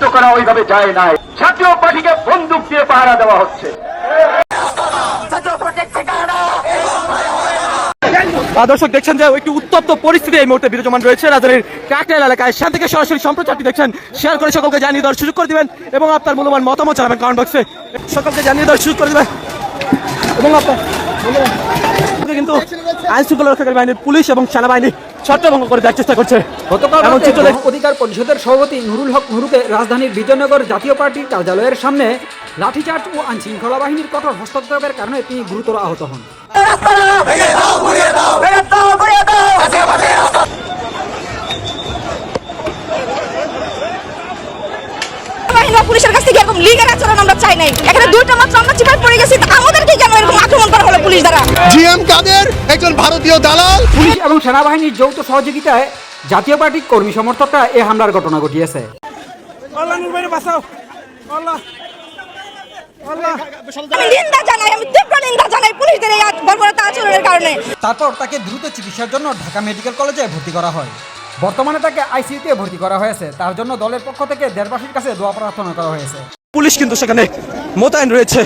পরিকল্পনা ওইভাবে যায় নাই। জাতীয় পার্টিকে বন্দুক দিয়ে পাহারা দেওয়া হচ্ছে। দর্শক, দেখছেন যে একটি উত্তপ্ত পরিস্থিতি এই মুহূর্তে বিরাজমান রয়েছে। রাজধানীর কাকরাইল এলাকায় সেখান থেকে সরাসরি সম্প্রচারটি দেখছেন। শেয়ার করে সকলকে জানিয়ে দেওয়ার সুযোগ করে দিবেন এবং আপনার মূল্যবান মতামত জানাবেন কমেন্ট বক্সে সকলকে জানিয়ে দেওয়ার সুযোগ করে দিবেন। এবং আপনার কিন্তু আইন শৃঙ্খলা রক্ষাকারী বাহিনীর পুলিশ এবং সেনাবাহিনী ছত্রভঙ্গ করে দেওয়ার চেষ্টা করছে। গতকাল অধিকার পরিষদের সভাপতি নুরুল হক নুরুকে রাজধানীর বিজয়নগর জাতীয় পার্টির কার্যালয়ের সামনে লাঠিচার্জ ও আইন শৃঙ্খলা বাহিনীর কঠোর হস্তক্ষেপের কারণে তিনি গুরুতর আহত হন। পুলিশের কাছ থেকে এরকম লিগের আচরণ আমরা চাই নাই। এখানে দুইটা মাত্র আমরা চিপায় পড়ে গেছি আমাদেরকে কেন এরকম আক্রমণ করা হলো পুলিশ জিএম কাদের একজন ভারতীয় দালাল। পুলিশ এবং সেনাবাহিনীর যৌথ সহযোগিতায় জাতীয় পার্টির কর্মী সমর্থকরা এই হামলার ঘটনা ঘটিয়েছে। আমি নিন্দা জানাই আমি তীব্র নিন্দা জানাই পুলিশদের এই বর্বরতা আচরণের কারণে। তারপর তাকে দ্রুত চিকিৎসার জন্য ঢাকা মেডিকেল কলেজে ভর্তি করা হয়। বর্তমানে তাকে আইসিইউতে ভর্তি করা হয়েছে। তার জন্য দলের পক্ষ থেকে দেশবাসীর কাছে দোয়া প্রার্থনা করা হয়েছে। পুলিশ কিন্তু সেখানে মোতায়েন রয়েছে।